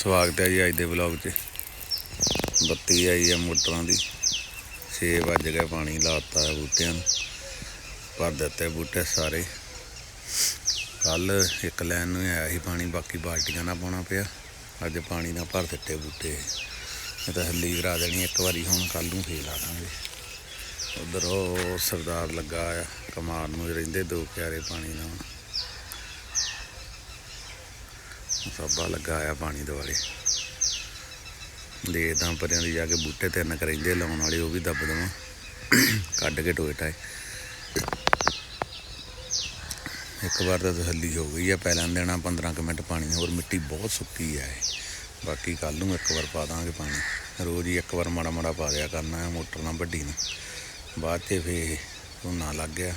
ਸਵਾਗਤ ਹੈ ਜੀ ਅੱਜ ਦੇ ਵਲੌਗ 'ਚ। ਬੱਤੀ ਆਈ ਹੈ ਮੋਟਰਾਂ ਦੀ। 6 ਵੱਜ ਗਏ ਪਾਣੀ ਲਾਤਾ ਹੈ ਬੂਟਿਆਂ ਨੂੰ। ਭਰ ਦਿੱਤੇ ਬੂਟੇ ਸਾਰੇ। ਕੱਲ ਇੱਕ ਲਾਈਨ ਨੂੰ ਆਇਆ ਸੀ ਪਾਣੀ, ਬਾਕੀ ਬਾਲਟੀਆਂ ਨਾਲ ਪਾਉਣਾ ਪਿਆ। ਅੱਜ ਪਾਣੀ ਨਾਲ ਭਰ ਦਿੱਤੇ ਬੂਟੇ। ਇਹ ਤਾਂ ਹੱਲੀ ਕਰਾ ਦੇਣੀ ਇੱਕ ਵਾਰੀ ਹੁਣ ਕੱਲ ਨੂੰ ਫੇਰ ਲਾ ਦਾਂਗੇ। ਉਧਰ ਉਹ ਸਰਦਾਰ ਲੱਗਾ ਆ ਕਮਾਰ ਨੂੰ ਰਹਿੰਦੇ ਦੋ ਪਿਆਰੇ ਪਾਣੀ ਨਾਲ। ਸੱਬਾ ਲੱਗਾ ਆ ਪਾਣੀ ਦੁਆਲੇ। ਦੇਖਦਾ ਪਰਿਆਂ ਦੀ ਜਾ ਕੇ ਬੂਟੇ ਤਿੰਨ ਕਰਿੰਦੇ ਲਾਉਣ ਵਾਲੇ ਉਹ ਵੀ ਦੱਬ ਦਵਾਂ। ਕੱਢ ਕੇ ਟੋਏ ਇੱਕ ਵਾਰ ਤਾਂ ਤਸੱਲੀ ਹੋ ਗਈ ਆ, ਪਹਿਲਾਂ ਦੇਣਾ 15 ਕੁ ਮਿੰਟ ਪਾਣੀ, ਹੋਰ ਮਿੱਟੀ ਬਹੁਤ ਸੁੱਕੀ ਆ ਇਹ। ਬਾਕੀ ਕੱਲ ਨੂੰ ਇੱਕ ਵਾਰ ਪਾ ਦਾਂਗੇ ਪਾਣੀ। ਰੋਜ਼ ਹੀ ਇੱਕ ਵਾਰ ਮਾੜਾ ਮਾੜਾ ਪਾ ਦਿਆ ਕਰਨਾ, ਮੋਟਰ ਨਾਲ ਵੱਡੀ ਨੂੰ। ਬਾਅਦ 'ਚ ਫੇ ਝੋਨਾ ਲੱਗ ਗਿਆ।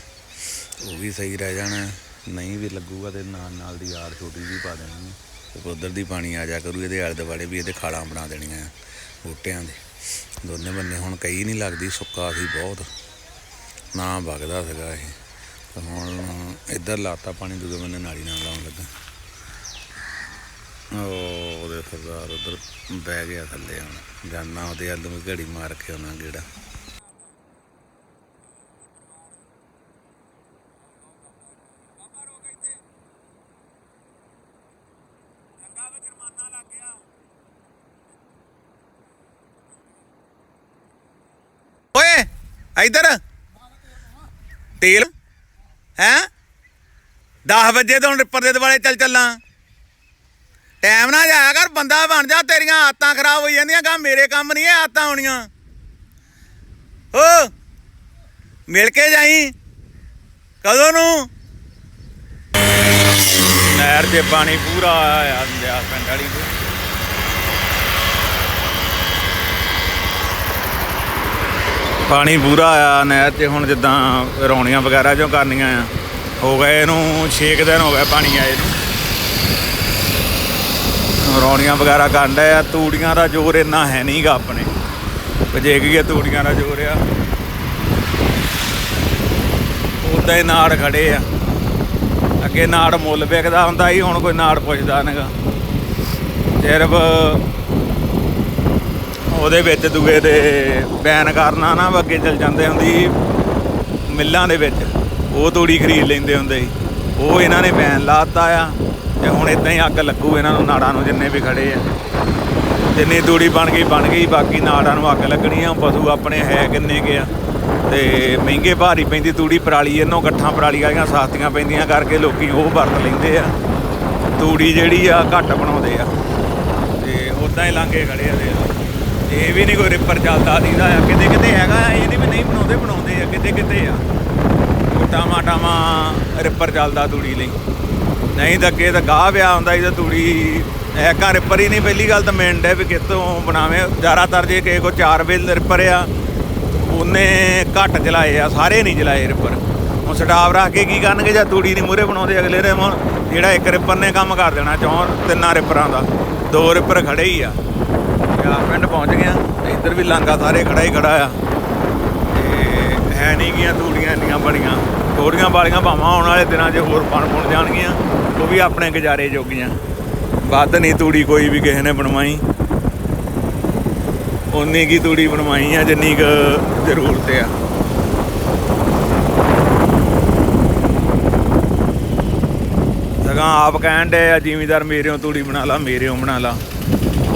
ਉਹ ਵੀ ਸਹੀ ਰਹਿ ਜਾਣਾ, ਨਹੀਂ ਵੀ ਲੱਗੂਗਾ ਤੇ ਨਾਲ ਨਾਲ ਦੀ ਆੜ ਛੋਟੀ ਵੀ ਪਾ ਦੇਣੀ ਉਧਰ ਦੀ ਪਾਣੀ ਆ ਜਾ ਕਰੂ, ਇਹਦੇ ਆਲੇ ਦੁਆਲੇ ਵੀ ਇਹਦੇ ਖਾਲਾਂ ਬਣਾ ਦੇਣੀਆਂ ਆ, ਬੂਟਿਆਂ ਦੇ। ਦੋਨੇ ਬੰਨੇ ਹੁਣ ਕਈ ਨਹੀਂ ਲੱਗਦੀ, ਸੁੱਕਾ ਸੀ ਬਹੁਤ। ਨਾ ਵਗਦਾ ਸੀਗਾ ਇਹ। ਹੁਣ ਇੱਧਰ ਲਾਤਾ ਪਾਣੀ, ਦੂਜੇ ਬੰਨੇ ਨਾਲੀ ਨਾਲ ਲਾਉਣ ਲੱਗਾ। ਉਹ ਉਹਦੇ ਸਰਦਾਰ ਉਧਰ ਬਹਿ ਗਿਆ ਥੱਲੇ ਹੁਣ। ਜਾਨਾ ਉਹਦੇ ਵੱਲ ਨੂੰ ਘੜੀ ਮਾਰ ਕੇ ਉਹਨਾਂ ਗੇੜਾ ਓਏ ਇਧਰ? ਤੇਲ? ਹੈ? 10 ਵਜੇ ਤੋਂ ਰਿਪਰ ਦੇ ਦੁਆਲੇ ਚੱਲ ਚੱਲਾਂ। ਟਾਈਮ ਨਾ ਜਾਇਆ ਕਰ, ਬੰਦਾ ਬਣ ਜਾ, ਤੇਰੀਆਂ ਆਤਾਂ ਖਰਾਬ ਹੋਈ ਜਾਂਦੀਆਂ, ਗਾ ਮੇਰੇ ਕੰਮ ਨਹੀਂ ਇਹ ਆਤਾਂ ਹੋਣੀਆਂ। ਓ ਮਿਲ ਕੇ ਜਾਈ। ਕਦੋਂ ਨੂੰ? ਨਹਿਰ 'ਚ ਪਾਣੀ ਪੂਰਾ ਆਇਆ ਪਿੰਡ ਵਾਲੀ ਤੇ ਪਾਣੀ ਪੂਰਾ ਆਇਆ ਨਹਿਰ 'ਚ ਹੁਣ ਜਿੱਦਾਂ ਰੌਣੀਆਂ ਵਗੈਰਾ ਜੋ ਕਰਨੀਆਂ ਆ, ਹੋ ਗਏ ਇਹਨੂੰ 6 ਦਿਨ ਹੋ ਗਏ ਪਾਣੀ ਆਏ ਨੂੰ। ਰੌਣੀਆਂ ਵਗੈਰਾ ਕਰਨ ਆ, ਤੂੜੀਆਂ ਦਾ ਜ਼ੋਰ ਇੰਨਾ ਹੈ ਨਹੀਂਗਾ ਆਪਣੇ। ਵਜੇ ਗਈ ਤੂੜੀਆਂ ਦਾ ਜ਼ੋਰ ਆ। ਉਦਾਂ ਹੀ ਨਾੜ ਖੜੇ ਆ। ਅੱਗੇ ਨਾੜ ਮੁੱਲ ਵਿਕਦਾ ਹੁੰਦਾ ਸੀ, ਹੁਣ ਕੋਈ ਨਾੜ ਪੁੱਛਦਾ ਨਹੀਂਗਾ ਸਿਰਫ ਉਹਦੇ ਵਿੱਚ ਦੂਏ ਦੇ ਬੈਨ ਕਰਨਾ ਨਾ ਅੱਗੇ ਚਲ ਜਾਂਦੇ ਹੁੰਦੀ ਮਿੱਲਾਂ ਦੇ ਵਿੱਚ। ਉਹ ਤੂੜੀ ਖਰੀਦ ਲੈਂਦੇ ਹੁੰਦੇ ਸੀ। ਉਹ ਇਹਨਾਂ ਨੇ ਬੈਨ ਲਾਤਾ ਆ ਤੇ ਹੁਣ ਇਦਾਂ ਹੀ ਅੱਗ ਲੱਗੂ ਇਹਨਾਂ ਨੂੰ, ਨਾੜਾਂ ਨੂੰ ਜਿੰਨੇ ਵੀ ਖੜੇ ਆ। ਜਿੰਨੀ ਤੂੜੀ ਬਣ ਗਈ ਬਣ ਗਈ, ਬਾਕੀ ਨਾੜਾਂ ਨੂੰ ਅੱਗ ਲੱਗਣੀ ਆ ਪਸ਼ੂ ਆਪਣੇ ਹੈ ਕਿੰਨੇ ਕੇ ਆ। ਤੇ ਮਹਿੰਗੇ ਭਾਰੀ ਪੈਂਦੀ ਤੂੜੀ, ਪਰਾਲੀ, ਇਹਨੋਂ ਗੱਠਾਂ ਪਰਾਲੀ ਵਾਲੀਆਂ ਸਸਤੀਆਂ ਪੈਂਦੀਆਂ ਕਰਕੇ ਲੋਕੀ ਉਹ ਵਰਤ ਲੈਂਦੇ ਆ। ਤੂੜੀ ਜਿਹੜੀ ਆ, ਘੱਟ ਬਣਾਉਂਦੇ ਆ। ਤੇ ਉਦਾਂ ਹੀ ਲਾਂਗੇ ਖੜੇ ਆ ਇਹ ਵੀ ਨਹੀਂ ਕੋਈ ਰਿਪਰ ਚੱਲਦਾ ਦੀਦਾ ਆ। ਕਿਤੇ ਕਿਤੇ ਹੈਗਾ ਇਹ ਨਹੀਂ ਵੀ ਨਹੀਂ ਬਣਾਉਂਦੇ ਬਣਾਉਂਦੇ ਆ, ਕਿਤੇ ਕਿਤੇ ਆ। ਟਾਮਾ ਟਾਮਾ ਰਿਪਰ ਚੱਲਦਾ ਤੂੜੀ ਲਈ। ਨਹੀਂ ਤਾਂ ਅੱਗੇ ਤਾਂ ਗਾਹ ਪਿਆ ਹੁੰਦਾ ਇਹਦਾ ਤੂੜੀ ਐਕਾ ਰਿਪਰ ਹੀ ਨਹੀਂ, ਪਹਿਲੀ ਗੱਲ ਤਾਂ ਮੇਨ ਹੈ ਵੀ ਕਿਤੋਂ ਬਣਾਵੇਂ। ਜ਼ਿਆਦਾਤਰ ਜੇ ਕਿਸੇ ਕੋ 4 ਵੇਲ ਰਿਪਰ ਆ, ਉਹਨੇ ਘੱਟ ਚਲਾਏ ਆ, ਸਾਰੇ ਨਹੀਂ ਚਲਾਏ ਰਿਪਰ ਹੁਣ ਸਟਾਫ ਰੱਖ ਕੇ ਕੀ ਕਰਨਗੇ, ਜਾਂ ਤੂੜੀ ਨਹੀਂ ਮੂਰੇ ਬਣਾਉਂਦੇ ਅਗਲੇ ਦੇ ਹੁਣ ਜਿਹੜਾ ਇੱਕ ਰਿਪਰ ਨੇ ਕੰਮ ਕਰ ਦੇਣਾ ਚੌਂ ਤਿੰਨਾਂ ਰਿਪਰਾਂ ਦਾ, ਦੋ ਰਿਪਰ ਖੜੇ ਹੀ ਆ। ਯਾਰ ਪਿੰਡ ਪਹੁੰਚ ਗਿਆ ਇੱਧਰ ਵੀ ਲਾਂਗਾ ਸਾਰੇ ਖੜਾ ਹੀ ਖੜਾ ਆ। ਤੇ ਹੈ ਨਹੀਂ ਗੀਆਂ ਤੂੜੀਆਂ ਇੰਨੀਆਂ ਬੜੀਆਂ। ਥੋੜੀਆਂ ਵਾਲੀਆਂ ਭਾਵਾਂ ਆਉਣ ਵਾਲੇ ਦਿਨਾਂ 'ਚ ਹੋਰ ਬਣ ਬਣ ਜਾਣਗੀਆਂ। ਉਹ ਵੀ ਆਪਣੇ ਗੁਜ਼ਾਰੇ ਜੋਗੀਆਂ। ਵੱਧ ਨਹੀਂ ਤੂੜੀ ਕੋਈ ਵੀ ਕਿਸੇ ਨੇ ਬਣਵਾਈ। ਉਨੀ ਕੀ ਤੂੜੀ ਬਣਵਾਈ ਆ ਜਿੰਨੀ ਕੁ ਜ਼ਰੂਰਤ ਆ। ਸਗਾਂ ਆਪ ਕਹਿਣ ਦੇ ਆ, ਜ਼ਿਮੀਦਾਰ ਮੇਰਿਓ ਤੂੜੀ ਬਣਾ ਲਾ, ਮੇਰਿਓ ਬਣਾ ਲਾ।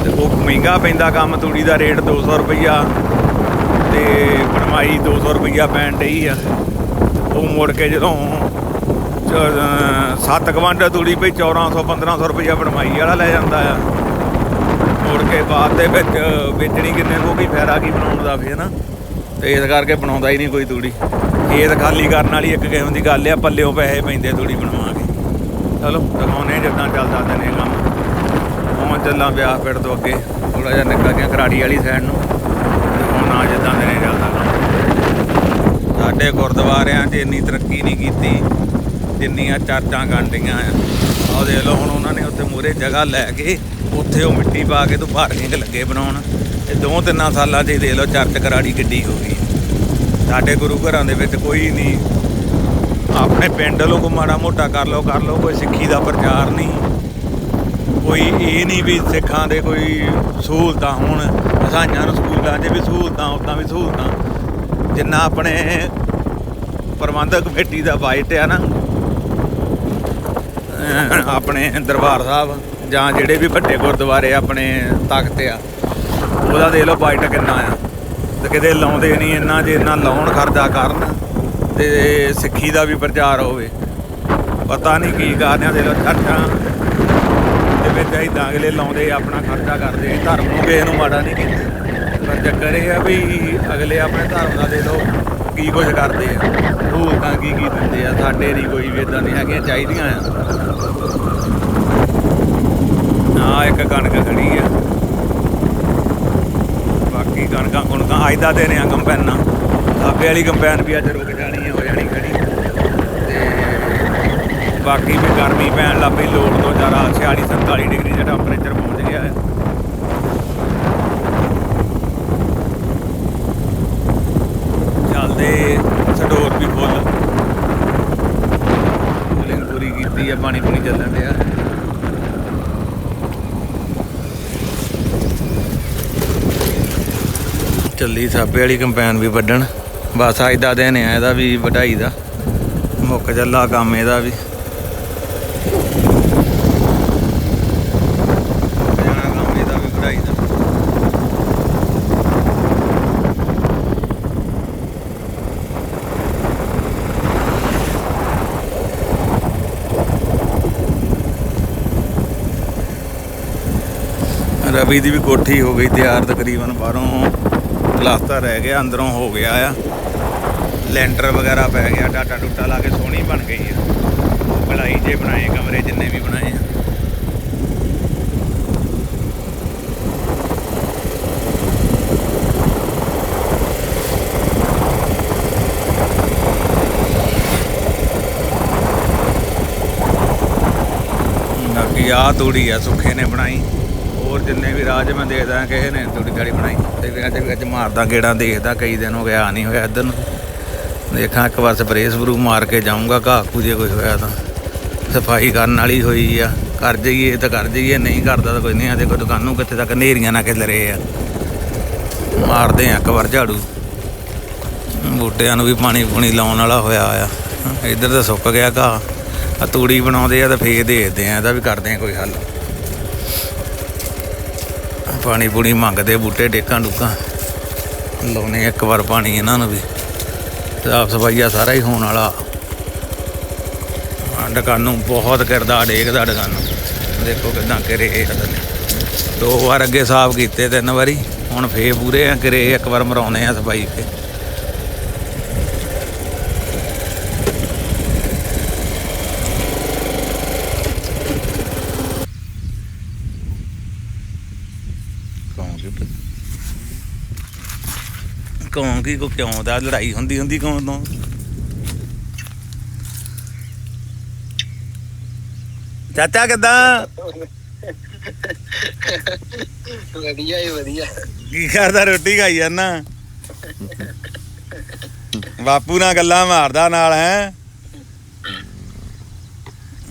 ਤੇ ਉਹ ਮਹਿੰਗਾ ਪੈਂਦਾ ਕੰਮ, ਤੂੜੀ ਦਾ ਰੇਟ 200 ਰੁਪਈਆ ਤੇ ਬਣਵਾਈ 200 ਰੁਪਈਆ ਪੈਣ ਡਈ ਆ। ਉਹ ਮੁੜ ਕੇ ਜਦੋਂ ਸੱਤ ਕਵੰਟਲ ਤੂੜੀ ਪਈ 1400 1500 ਰੁਪਈਆ ਬਣਵਾਈ ਵਾਲਾ ਲੈ ਜਾਂਦਾ ਆ। ਮੁੜ ਕੇ ਬਾਅਦ ਦੇ ਵਿੱਚ ਵੇਚਣੀ ਕਿੰਨੇ ਨੂੰ ਕੀ ਫਾਇਦਾ ਕੀ ਬਣਾਉਣ ਦਾ ਫੇਰ ਨਾ ਤੇ ਇਸ ਕਰਕੇ ਬਣਾਉਂਦਾ ਹੀ ਨਹੀਂ ਕੋਈ ਤੂੜੀ। ਖੇਤ ਖਾਲੀ ਕਰਨ ਵਾਲੀ ਇੱਕ ਕਿਸਮ ਦੀ ਗੱਲ ਆ, ਪੱਲਿਓ ਪੈਸੇ ਪੈਂਦੇ ਤੂੜੀ ਬਣਵਾ ਕੇ। ਚਲੋ ਦਿਖਾਉਣੇ ਜਿੱਦਾਂ ਚੱਲਦਾ ਦਿਨੇ ਕੰਮ। ਚੱਲਾਂ ਵਿਆਹ ਪਿੰਡ ਤੋਂ ਅੱਗੇ ਥੋੜਾ ਜਿਹਾ ਨਿਕਲ ਗਿਆ ਕਰਾੜੀ ਵਾਲੀ ਸਾਈਡ ਨੂੰ। ਹੁਣ ਆ ਜਿੱਦਾਂ ਦਿਨੇ ਚੱਲਦਾ ਕੰਮ ਸਾਡੇ ਗੁਰਦੁਆਰਿਆਂ 'ਚ ਇੰਨੀ ਤਰੱਕੀ ਨਹੀਂ ਕੀਤੀ। ਜਿੰਨੀਆਂ ਚਰਚਾਂ ਗੰਡੀਆਂ ਆ। ਆਹ ਦੇਖ ਲਓ, ਹੁਣ ਉਹਨਾਂ ਨੇ ਉੱਥੇ ਮੂਰੇ ਜਗ੍ਹਾ ਲੈ ਕੇ, ਉੱਥੇ ਉਹ ਮਿੱਟੀ ਪਾ ਕੇ ਤੋਂ ਭਾਰੀਆਂ ਲੱਗੇ ਬਣਾਉਣ। ਇਹ ਦੋ ਤਿੰਨਾਂ ਸਾਲਾਂ 'ਚ ਹੀ ਦੇਖ ਲਓ, ਚਰਚ ਕਰਾੜੀ ਕਿੱਡੀ ਹੋ ਗਈ। ਸਾਡੇ ਗੁਰੂ ਘਰਾਂ ਦੇ ਵਿੱਚ ਕੋਈ ਨਹੀਂ। ਆਪਣੇ ਪਿੰਡ ਲੋ ਕੋ ਮਾੜਾ ਮੋਟਾ ਕਰ ਲਓ ਕਰ ਲਓ, ਕੋਈ ਸਿੱਖੀ ਦਾ ਪ੍ਰਚਾਰ ਨਹੀਂ। ਕੋਈ ਇਹ ਨਹੀਂ ਵੀ ਸਿੱਖਾਂ ਦੇ ਕੋਈ ਸਹੂਲਤਾਂ ਹੋਣ ਅਸਾਈਆਂ ਨੂੰ ਸਕੂਲਾਂ 'ਚ ਵੀ ਸਹੂਲਤਾਂ, ਉਦਾਂ ਵੀ ਸਹੂਲਤਾਂ। ਜਿੰਨਾ ਆਪਣੇ ਪ੍ਰਬੰਧਕ ਕਮੇਟੀ ਦਾ ਬਾਈਟ ਆ ਨਾ ਆਪਣੇ ਦਰਬਾਰ ਸਾਹਿਬ ਜਾਂ ਜਿਹੜੇ ਵੀ ਵੱਡੇ ਗੁਰਦੁਆਰੇ ਆਪਣੇ ਤਖਤ ਆ, ਉਹਦਾ ਦੇਖ ਲਓ ਬਾਈਟ ਕਿੰਨਾ ਆ। ਤੇ ਕਿਤੇ ਲਾਉਂਦੇ ਨਹੀਂ ਇੰਨਾ, ਜੇ ਇੰਨਾ ਲਾਉਣ ਖਰਚਾ ਕਰਨ ਤੇ ਸਿੱਖੀ ਦਾ ਵੀ ਪ੍ਰਚਾਰ ਹੋਵੇ। ਪਤਾ ਨਹੀਂ ਕੀ ਕਾਰਨ ਆ ਦੇ ਲੋ ਚਰਚਾਂ ਦੇ ਵਿੱਚ ਇਦਾਂ ਅਗਲੇ ਲਾਉਂਦੇ, ਆਪਣਾ ਖਰਚਾ ਕਰਦੇ, ਧਰਮ ਨੂੰ ਕਿਸੇ ਨੂੰ ਮਾੜਾ ਨਹੀਂ ਕਹਿੰਦੇ। ਪਰ ਚੱਕਰ ਇਹ ਆ ਵੀ ਅਗਲੇ ਆਪਣੇ ਧਰਮ ਦਾ ਦੇ ਲੋ ਕੀ ਕੁਝ ਕਰਦੇ ਆ। ਸਹੂਲਤਾਂ ਕੀ ਕੀ ਦਿੰਦੇ ਆ, ਸਾਡੇ ਨਹੀਂ ਕੋਈ ਵੀ ਇਦਾਂ ਦੀਆਂ ਹੈਗੀਆਂ ਚਾਹੀਦੀਆਂ ਆ। ਆ ਇੱਕ ਕਣਕ ਖੜੀ ਆ। ਬਾਕੀ ਕਣਕਾਂ ਕਣਕਾਂ ਅੱਜ ਦਾ ਦਿਨ ਆ ਕੰਪੈਨਾਂ। ਆਪੇ ਵਾਲੀ ਕੰਪੈਨ ਵੀ ਅੱਜ ਰੁਕ ਜਾਣੀ ਆ ਹੋ ਜਾਣੀ ਖੜੀ ਤੇ ਬਾਕੀ ਵੀ ਗਰਮੀ ਪੈਣ ਲੱਗ ਪਈ, ਲੋੜ ਤੋਂ ਜ਼ਿਆਦਾ 46 47 ਡਿਗਰੀ ਦਾ ਟੈਂਪਰੇਚਰ ਪਹੁੰਚ ਗਿਆ ਹੈ। ਚੱਲਦੇ ਸਟੋਰ ਵੀ ਫੁੱਲ। ਕੂਲਿੰਗ ਪੂਰੀ ਕੀਤੀ ਹੈ, ਪਾਣੀ ਪੂਣੀ ਚੱਲਣ ਡਿਆ। ਚੱਲੀ ਸਾਬੇ ਵਾਲੀ ਕੰਪੈਨ ਵੀ ਵੱਢਣ। ਬਸ ਅੱਜ ਦਾ ਦਿਨ ਆ, ਇਹਦਾ ਵੀ ਵਢਾਈ ਦਾ। ਮੁੱਕ ਚੱਲਾ ਕੰਮ ਇਹਦਾ ਵੀ ਮੁੱਕ ਜਾਣਾ ਕੰਮ ਇਹਦਾ ਵੀ ਵਢਾਈ ਦਾ ਰਵੀ ਦੀ ਵੀ ਕੋਠੀ ਹੋ ਗਈ ਤਿਆਰ ਤਕਰੀਬਨ ਬਾਹਰੋਂ ਪਲਾਸਟਰ ਰਹਿ ਗਿਆ, ਅੰਦਰੋਂ ਹੋ ਗਿਆ ਆ। ਲੈਂਟਰ ਵਗੈਰਾ ਪੈ ਗਿਆ ਟਾਟਾ ਟੁੱਟਾ ਲਾ ਕੇ ਸੋਹਣੀ ਬਣ ਗਈ ਆ। ਬਲਾਈ ਜੇ ਬਣਾਏ, ਕਮਰੇ ਜਿੰਨੇ ਵੀ ਬਣਾਏ ਆ। ਬਾਕੀ ਆ ਤੂੜੀ ਆ, ਸੁੱਖੇ ਨੇ ਬਣਾਈ। ਜਿੰਨੇ ਵੀ ਰਾਜ ਮੈਂ ਦੇਖਦਾ ਕਿਸੇ ਨੇ ਤੂੜੀ ਗਾੜੀ ਬਣਾਈ। ਤੇ ਵੀ ਅੱਜ ਅੱਜ ਮਾਰਦਾ ਗੇੜਾ, ਦੇਖਦਾ ਕਈ ਦਿਨ ਹੋ ਗਿਆ ਆ ਨਹੀਂ ਹੋਇਆ ਇੱਧਰ ਨੂੰ। ਦੇਖਾਂ ਇੱਕ ਵਾਰ ਸਪਰੇਅ ਸਪਰੂ ਮਾਰ ਕੇ ਜਾਊਂਗਾ, ਘਾਹ ਘੂ ਜੇ ਕੋਈ ਹੋਇਆ ਤਾਂ। ਸਫ਼ਾਈ ਕਰਨ ਵਾਲੀ ਹੋਈ ਆ, ਕਰ ਜਾਈਏ ਤਾਂ ਕਰ ਜਾਈਏ, ਨਹੀਂ ਕਰਦਾ ਤਾਂ ਕੋਈ ਨਹੀਂ ਆ ਦੇਖੋ ਦੁਕਾਨ ਨੂੰ ਕਿੱਥੇ ਤੱਕ ਨੇਰੀਆਂ ਨਾ ਖਿਲ ਰਹੇ ਆ। ਮਾਰਦੇ ਆ ਇੱਕ ਵਾਰ ਝਾੜੂ। ਬੂਟਿਆਂ ਨੂੰ ਵੀ ਪਾਣੀ ਪੂਣੀ ਲਾਉਣ ਵਾਲਾ ਹੋਇਆ ਆ। ਇੱਧਰ ਤਾਂ ਸੁੱਕ ਗਿਆ ਘਾਹ। ਆ ਤੂੜੀ ਬਣਾਉਂਦੇ ਆ ਤਾਂ ਫੇਰ ਦੇਖਦੇ ਆ ਇਹਦਾ ਵੀ ਕਰਦੇ ਆ ਕੋਈ ਹੱਲ। ਪਾਣੀ ਪੂਣੀ ਮੰਗਦੇ ਬੂਟੇ ਡੇਕਾਂ ਡੁੱਕਾਂ। ਲਾਉਣੇ ਇੱਕ ਵਾਰ ਪਾਣੀ ਇਹਨਾਂ ਨੂੰ ਵੀ। ਸਾਫ਼ ਸਫਾਈਆ ਸਾਰਾ ਹੀ ਹੋਣ ਵਾਲਾ। ਆਹ ਬਹੁਤ ਕਰਦਾ ਡੇਕਦਾ ਦੁਕਾਨ ਦੇਖੋ ਕਿਦਾਂ ਕਰੇ ਦੋ ਵਾਰ ਅੱਗੇ ਸਾਫ਼ ਕੀਤੇ ਤਿੰਨ ਵਾਰੀ, ਹੁਣ ਫੇਰ ਪੂਰੇ ਆ ਕਰੇ ਇੱਕ ਵਾਰ ਮਰਾਉਣੇ ਆ ਸਫ਼ਾਈ ਤੇ ਕੌਣ ਕਿ ਕੌਣ ਕੀ ਕੋ ਕਿਉਂ ਦਾ ਲੜਾਈ ਹੁੰਦੀ ਹੁੰਦੀ ਕੌਣ ਤੋਂ? ਚਾਚਾ ਕਿਦਾਂ? ਵਧੀਆ ਹੀ ਵਧੀਆ। ਕੀ ਕਰਦਾ ਰੋਟੀ ਖਾਈ ਜਾਂਦਾ? ਬਾਪੂ ਨਾਲ ਗੱਲਾਂ ਮਾਰਦਾ ਨਾਲ ਹੈ?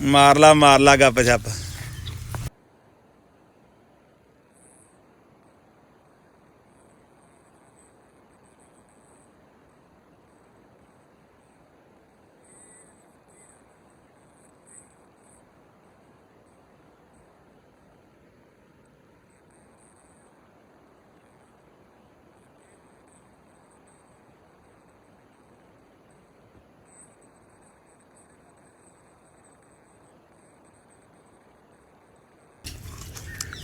ਮਾਰ ਲਾ ਮਾਰ ਲਾ ਗੱਪ ਛੱਪ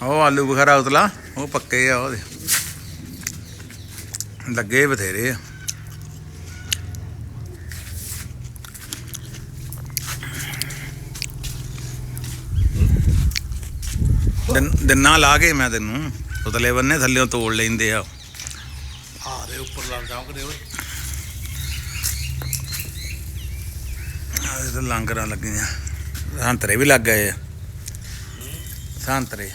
ਉਹ ਆਲੂ ਬੁਖਾਰਾ ਉਤਲਾ ਉਹ ਪੱਕੇ ਆ ਉਹਦੇ। ਲੱਗੇ ਬਥੇਰੇ ਆ। ਦਿਨ- ਦਿਨਾਂ ਲਾ ਕੇ ਮੈਂ ਤੈਨੂੰ ਉਤਲੇ ਬੰਨੇ ਥੱਲਿਓਂ ਤੋੜ ਲੈਂਦੇ ਆ। ਆ ਦੇ ਉੱਪਰ ਲੱਗ ਜਾਉਂਦੇ ਓਏ। ਆਹ ਤਾਂ ਲੰਗਰਾਂ ਲੱਗੀਆਂ। ਸੰਤਰੇ ਵੀ ਲੱਗ ਗਏ ਆ। ਸੰਤਰੇ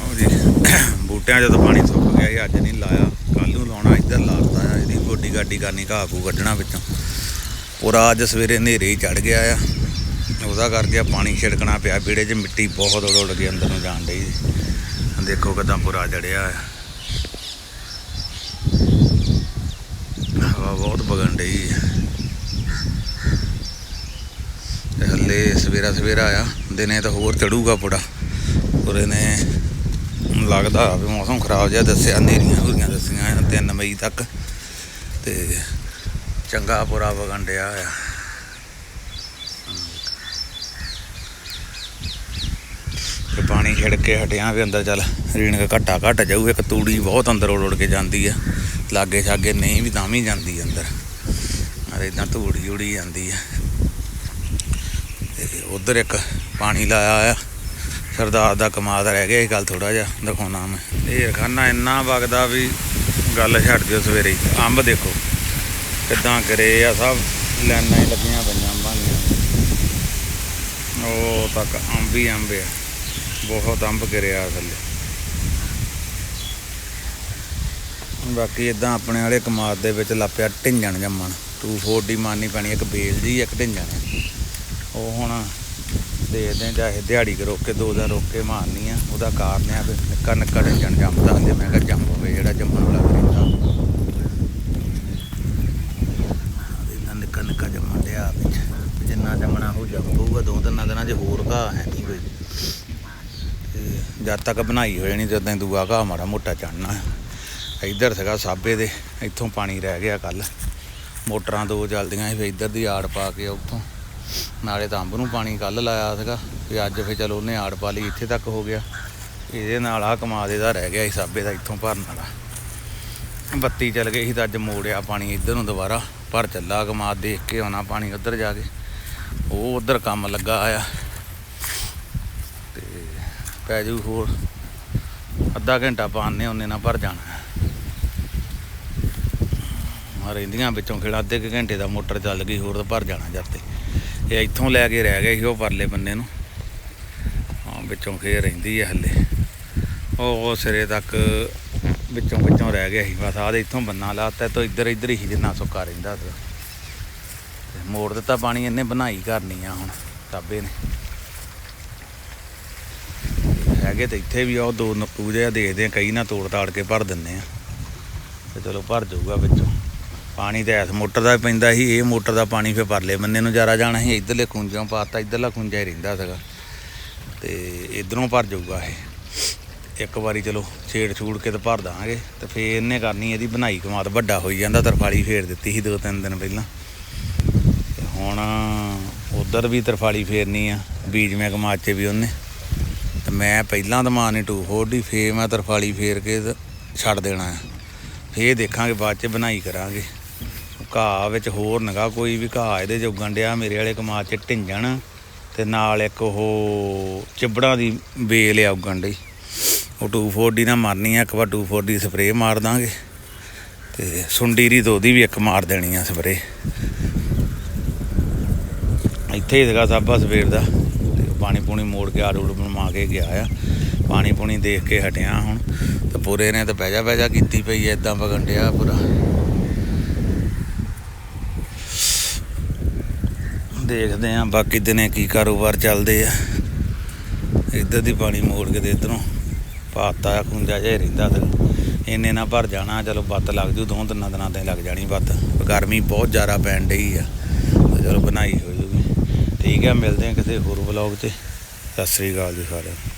ਆਓ ਜੀ ਬੂਟਿਆਂ ਜਦੋਂ ਪਾਣੀ ਸੁੱਕ ਗਿਆ ਕਰਕੇ ਅੱਜ ਨਹੀਂ ਲਾਇਆ। ਕੱਲ ਨੂੰ ਲਾਉਣਾ, ਇੱਧਰ ਲਾਤਾ ਆ, ਇਹਦੀ ਗੋਡੀ ਗਾਡੀ ਕਰਨੀ, ਘਾਹ ਘੂ ਕੱਢਣਾ ਵਿੱਚੋਂ। ਪੂਰਾ ਅੱਜ ਸਵੇਰੇ ਹਨੇਰੇ ਹੀ ਚੜ ਗਿਆ ਆ। ਉਹਦਾ ਕਰਕੇ ਪਾਣੀ ਛਿੜਕਣਾ ਪਿਆ, ਵਿਹੜੇ 'ਚ ਮਿੱਟੀ ਬਹੁਤ ਉੜ ਉੜ ਕੇ ਅੰਦਰ ਨੂੰ ਜਾਣ ਡਈ ਦੇਖੋ ਕਿਦਾਂ ਪੂਰਾ ਜੜਿਆ ਆ। ਹਵਾ ਬਹੁਤ ਵਗਣ ਡਈ ਹੈ ਤੇ ਹੱਲੇ ਸਵੇਰਾ ਸਵੇਰਾ ਆ, ਦਿਨੇ ਤਾਂ ਹੋਰ ਚੜੂਗਾ ਪੂਰਾ ਪੂਰੇ ਨੇ ਲੱਗਦਾ ਵੀ ਮੌਸਮ ਖਰਾਬ ਜਿਹਾ ਦੱਸਿਆ ਨੇਰੀਆਂ ਹੂਰੀਆਂ ਦੱਸੀਆਂ 3 ਮਈ ਤੱਕ ਤੇ ਚੰਗਾ ਪੂਰਾ ਵਗਣ ਡਿਆ ਆ। ਤੇ ਪਾਣੀ ਛਿੜ ਕੇ ਹਟਿਆ ਵੀ ਅੰਦਰ ਚੱਲ, ਰੀਣਕ ਘਟਾ ਘਟ ਜਾਊ, ਇੱਕ ਤੂੜੀ ਬਹੁਤ ਅੰਦਰ ਉੜ ਉੜ ਕੇ ਜਾਂਦੀ ਆ। ਲਾਗੇ ਛਾਗੇ ਨਹੀਂ ਵੀ ਤਾਂ ਵੀ ਜਾਂਦੀ ਅੰਦਰ। ਅਰੇ ਇਦਾਂ ਧੂੜੀ ਉੜੀ ਜਾਂਦੀ ਆ। ਤੇ ਉਧਰ ਇੱਕ ਪਾਣੀ ਲਾਇਆ ਆ। ਸਰਦਾਰ ਦਾ ਕਮਾਦ ਰਹਿ ਗਿਆ ਇਹ ਗੱਲ ਥੋੜਾ ਜਿਹਾ ਦਿਖਾਉਣਾ ਮੈਂ। ਇਹ ਖਾਨਾ ਇੰਨਾ ਵਗਦਾ ਵੀ ਗੱਲ ਛੱਡ ਦਿਓ ਸਵੇਰੇ। ਅੰਬ ਦੇਖੋ, ਕਿੱਦਾਂ ਕਰੇ ਆ ਸਭ। ਲਾਈਨਾਂ ਹੀ ਲੱਗੀਆਂ ਪਈਆਂ ਅੰਬਾਂ ਦੀਆਂ। ਉਹ ਤੱਕ ਅੰਬ ਹੀ ਅੰਬ ਆ। ਬਹੁਤ ਅੰਬ ਕਰਿਆ ਥੱਲੇ। ਬਾਕੀ ਇਦਾਂ ਆਪਣੇ ਵਾਲੇ ਕਮਾਦ ਦੇ ਵਿੱਚ ਲਾਪਿਆ ਢਿੰਜਣ ਜੰਮਣ। 240 ਮਾਰਨੀ ਪੈਣੀ ਇੱਕ ਬੇਲ ਜੀ ਇੱਕ ਢਿੰਜਣ। ਉਹ ਹੁਣ ਦੇਖਦੇ ਹਾਂ ਚਾਹੇ ਦਿਹਾੜੀ ਕੇ ਰੋਕ ਕੇ, ਦੋ ਦਿਨ ਰੋਕ ਕੇ ਮਾਰਨੀ ਆ, ਉਹਦਾ ਕਾਰਨ ਆ ਵੀ ਨਿੱਕਾ ਨਿੱਕਾ ਢਿੰਜਣ ਜੰਮਦਾ ਹੁੰਦੇ ਮੈਂ ਕਿਹਾ ਜੰਮ ਹੋਵੇ, ਜਿਹੜਾ ਜੰਮਣ ਵਾਲਾ ਕਰੀਦਾ ਇਹਨਾਂ ਨਿੱਕਾ ਨਿੱਕਾ ਜੰਮਣ ਡਿਆ ਵਿੱਚ ਜਿੰਨਾ ਜੰਮਣਾ ਉਹ ਜੰਮ ਪਊਗਾ ਦੋ ਤਿੰਨਾਂ ਦਿਨਾਂ 'ਚ ਹੋਰ ਘਾਹ ਹੈ ਨਹੀਂ ਕੋਈ। ਜਦ ਤੱਕ ਬਣਾਈ ਹੋ ਜਾਣੀ ਜਦੋਂ ਦੂਆ ਘਾਹ ਮਾੜਾ ਮੋਟਾ ਚੜਨਾ ਇੱਧਰ ਸੀਗਾ ਸਾਬੇ ਦੇ, ਇੱਥੋਂ ਪਾਣੀ ਰਹਿ ਗਿਆ ਕੱਲ ਮੋਟਰਾਂ ਦੋ ਚੱਲਦੀਆਂ ਸੀ ਫਿਰ ਇੱਧਰ ਦੀ ਆੜ ਪਾ ਕੇ ਉੱਥੋਂ। ਨਾਲੇ ਤਾਂ ਅੰਬ ਨੂੰ ਪਾਣੀ ਕੱਲ ਲਾਇਆ ਸੀਗਾ ਤੇ ਅੱਜ ਫਿਰ ਚਲੋ ਉਹਨੇ ਆੜ ਪਾ ਲਈ, ਇੱਥੇ ਤੱਕ ਹੋ ਗਿਆ। ਇਹਦੇ ਨਾਲ ਆ ਕਮਾ ਦੇ ਦਾ ਰਹਿ ਗਿਆ ਹਿਸਾਬੇ ਦਾ, ਇੱਥੋਂ ਭਰਨ ਵਾਲਾ। ਬੱਤੀ ਚੱਲ ਗਈ ਸੀ ਤਾਂ ਅੱਜ ਮੋੜਿਆ ਪਾਣੀ ਇੱਧਰ ਨੂੰ ਦੁਬਾਰਾ ਭਰ ਚੱਲਾ ਕਮਾ ਦੇਖ ਕੇ ਆਉਣਾ ਪਾਣੀ ਉੱਧਰ ਜਾ ਕੇ। ਉਹ ਉੱਧਰ ਕੰਮ ਲੱਗਾ ਆ ਤੇ ਪੈ ਜੂ ਹੋਰ। ਅੱਧਾ ਘੰਟਾ ਪਾਣੇ ਉਹਨੇ ਨਾਲ ਭਰ ਜਾਣਾ। ਆ ਰਹਿੰਦੀਆਂ ਵਿੱਚੋਂ ਖੇੜਾ, ਅੱਧੇ ਕੁ ਘੰਟੇ ਦਾ ਮੋਟਰ ਚੱਲ ਗਈ, ਹੋਰ ਤਾਂ ਭਰ ਜਾਣਾ ਜਦ ਇਹ ਇੱਥੋਂ ਲੈ ਕੇ ਰਹਿ ਗਏ ਸੀ ਉਹ ਪਰਲੇ ਬੰਨੇ ਨੂੰ। ਹਾਂ, ਵਿੱਚੋਂ ਖੇ ਰਹਿੰਦੀ ਹੈ ਹੱਲੇ। ਉਹ ਸਿਰੇ ਤੱਕ ਵਿੱਚੋਂ ਵਿੱਚੋਂ ਰਹਿ ਗਿਆ ਸੀ। ਬਸ ਆਦੇ ਇੱਥੋਂ ਬੰਨਾ ਲਾਤਾ ਤੋਂ ਇੱਧਰ ਇੱਧਰ ਹੀ ਜਿੰਨਾ ਸੁੱਕਾ ਰਹਿੰਦਾ ਸੀ ਤੇ ਮੋੜ ਦਿੱਤਾ ਪਾਣੀ, ਇਹਨੇ ਬਣਾਈ ਕਰਨੀ ਆ ਹੁਣ ਸਾਬੇ ਨੇ। ਹੈਗੇ ਤੇ ਇੱਥੇ ਵੀ ਆ, ਉਹ ਦੋ ਨੱਪੂ ਜਿਹਾ ਦੇਖਦੇ ਆ, ਕਈ ਨਾ ਤੋੜ ਤਾੜ ਕੇ ਭਰ ਦਿੰਨੇ ਆ। ਤੇ ਚਲੋ ਭਰ ਜਾਊਗਾ ਵਿੱਚੋਂ। ਪਾਣੀ ਤਾਂ ਐਸ ਮੋਟਰ ਦਾ ਪੈਂਦਾ ਸੀ, ਇਹ ਮੋਟਰ ਦਾ ਪਾਣੀ ਫਿਰ ਪਰਲੇ ਬੰਨੇ ਨੂੰ ਜਾਰਾ ਜਾਣਾ ਸੀ, ਇੱਧਰਲੇ ਖੁੰਝੋਂ ਪਾਤਾ, ਇੱਧਰਲਾ ਖੁੰਝਾ ਹੀ ਰਹਿੰਦਾ ਸੀਗਾ। ਤੇ ਇਧਰੋਂ ਭਰ ਜਾਊਗਾ ਇਹ। ਇੱਕ ਵਾਰੀ ਚਲੋ ਛੇੜ ਛੂੜ ਕੇ ਤੇ ਭਰ ਦਾਂਗੇ, ਤੇ ਫੇਰ ਇਹਨੇ ਕਰਨੀ ਇਹਦੀ ਬਣਾਈ ਕਮਾਦ, ਵੱਡਾ ਹੋਈ ਜਾਂਦਾ, ਤਰਫਾਲੀ ਫੇਰ ਦਿੱਤੀ ਸੀ ਦੋ ਤਿੰਨ ਦਿਨ ਪਹਿਲਾਂ। ਤੇ ਹੁਣ ਉਧਰ ਵੀ ਤਰਫਾਲੀ ਫੇਰਨੀ ਆ ਬੀਜ ਮੈਂ ਕਮਾਦ 'ਚ ਵੀ ਉਹਨੇ। ਤੇ ਮੈਂ ਪਹਿਲਾਂ ਤਾਂ ਟੂ 240 ਫੇਰ ਮੈਂ ਤਰਫਾਲੀ ਫੇਰ ਕੇ ਛੱਡ ਦੇਣਾ ਆ। ਫੇਰ ਦੇਖਾਂਗੇ, ਬਾਅਦ 'ਚ ਬਣਾਈ ਕਰਾਂਗੇ। ਘਾਹ ਵਿੱਚ ਹੋਰ ਨਗਾ, ਕੋਈ ਵੀ ਘਾਹ ਇਹਦੇ 'ਚ ਉੱਗਣ ਡਿਆ, ਮੇਰੇ ਵਾਲੇ ਕਮਾਦ 'ਚ ਢਿੰਜਣ ਤੇ ਨਾਲ ਇੱਕ ਉਹ ਚਿਬੜਾਂ ਦੀ ਬੇਲ ਆ ਉੱਗਣ ਡਈ। ਉਹ 240 ਨਾਲ ਮਾਰਨੀ ਆ, ਇੱਕ ਵਾਰ 240 ਸਪਰੇਅ ਮਾਰ ਦਾਂਗੇ ਤੇ ਸੁੰਡੀਰੀ ਦੋ ਉਹਦੀ ਵੀ ਇੱਕ ਮਾਰ ਦੇਣੀ ਆ ਸਪਰੇਅ। ਇੱਥੇ ਹੀ ਸੀਗਾ ਸਾਬਾ ਸਵੇਰ ਦਾ। ਤੇ ਪਾਣੀ ਪੂਣੀ ਮੋੜ ਕੇ ਆੜੂ ਉੜ ਬਣਵਾ ਕੇ ਗਿਆ ਆ। ਪਾਣੀ ਪੂਣੀ ਦੇਖ ਕੇ ਹਟਿਆ ਹੁਣ। ਤੇ ਪੂਰੇ ਨੇ ਤਾਂ ਬਹਿਜਾ ਬਹਿਜਾ ਕੀਤੀ ਪਈ ਐ ਇਦਾਂ ਵਗਣ ਪੂਰਾ। ਦੇਖਦੇ ਆਂ ਬਾਕੀ ਦਿਨੇ ਕੀ ਕਾਰੋਬਾਰ ਚੱਲਦੇ ਆ। ਇੱਧਰ ਦੀ ਪਾਣੀ ਮੋੜ ਕੇ ਤੇ ਇੱਧਰੋਂ ਪਾਤਾ ਖੁੰਜਾ ਜਿਹਾ ਹੀ ਰਹਿੰਦਾ ਤੇ ਇੰਨੇ ਨਾ ਭਰ ਜਾਣਾ, ਚਲੋ ਬੱਤ ਲੱਗ ਜੂ, ਦੋ ਤਿੰਨਾਂ ਦਿਨਾਂ ਤੇ ਲੱਗ ਜਾਣੀ ਬੱਤ ਗਰਮੀ ਬਹੁਤ ਜ਼ਿਆਦਾ ਪੈਣ ਡਈ ਆ ਚਲੋ ਬਣਾਈ ਹੋ ਜੂਗੀ ਠੀਕ ਹੈ ਮਿਲਦੇ ਆ ਕਿਸੇ ਹੋਰ ਵਲੌਗ 'ਚ ਸਤਿ ਸ੍ਰੀ ਅਕਾਲ ਜੀ ਸਾਰਿਆਂ ਨੂੰ।